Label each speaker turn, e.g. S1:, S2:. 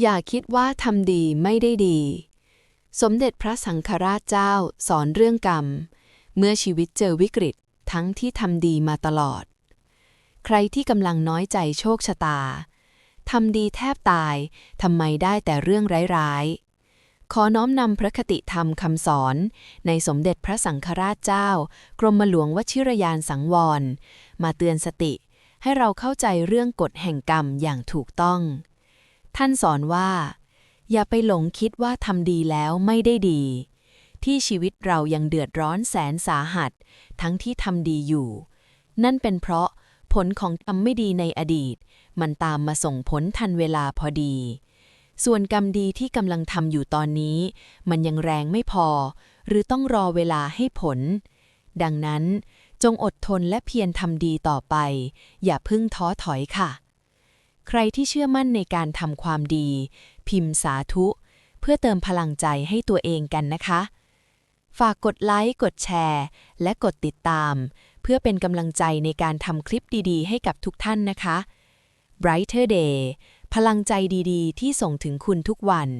S1: อย่าคิดว่าทำดีไม่ได้ดี สมเด็จพระสังฆราชเจ้าสอนเรื่องกรรม เมื่อชีวิตเจอวิกฤตทั้งที่ทำดีมาตลอด ใครที่กำลังน้อยใจโชคชะตาทำดีแทบตายทำไมได้แต่เรื่องร้ายๆ ขอน้อมนำพระคติธรรมคำสอน ในสมเด็จพระสังฆราชเจ้า กรมหลวงวชิรยานสังวร มาเตือนสติ ให้เราเข้าใจเรื่องกฎแห่งกรรมอย่างถูกต้อง ท่านสอนว่า อย่าไปหลงคิดว่าทำดีแล้วไม่ได้ดี ที่ชีวิตเรายังเดือดร้อนแสนสาหัส ทั้งที่ทำดีอยู่ นั่นเป็นเพราะผลของกรรมไม่ดีในอดีต มันตามมาส่งผลทันเวลาพอดี ส่วนกรรมดีที่กำลังทำอยู่ตอนนี้ มันยังแรงไม่พอ หรือต้องรอเวลาให้ผล ดังนั้นจงอดทนและเพียรทำดีต่อไป อย่าพึ่งท้อถอยค่ะ ใครที่เชื่อมั่นในการทำความดี พิมพ์สาธุ เพื่อเติมพลังใจให้ตัวเองกันนะคะ ฝากกดไลค์ กดแชร์ และกดติดตาม เพื่อเป็นกำลังใจในการทำคลิปดีๆ ให้กับทุกท่านนะคะ Brighter Day พลังใจดีๆ ที่ส่งถึงคุณทุกวัน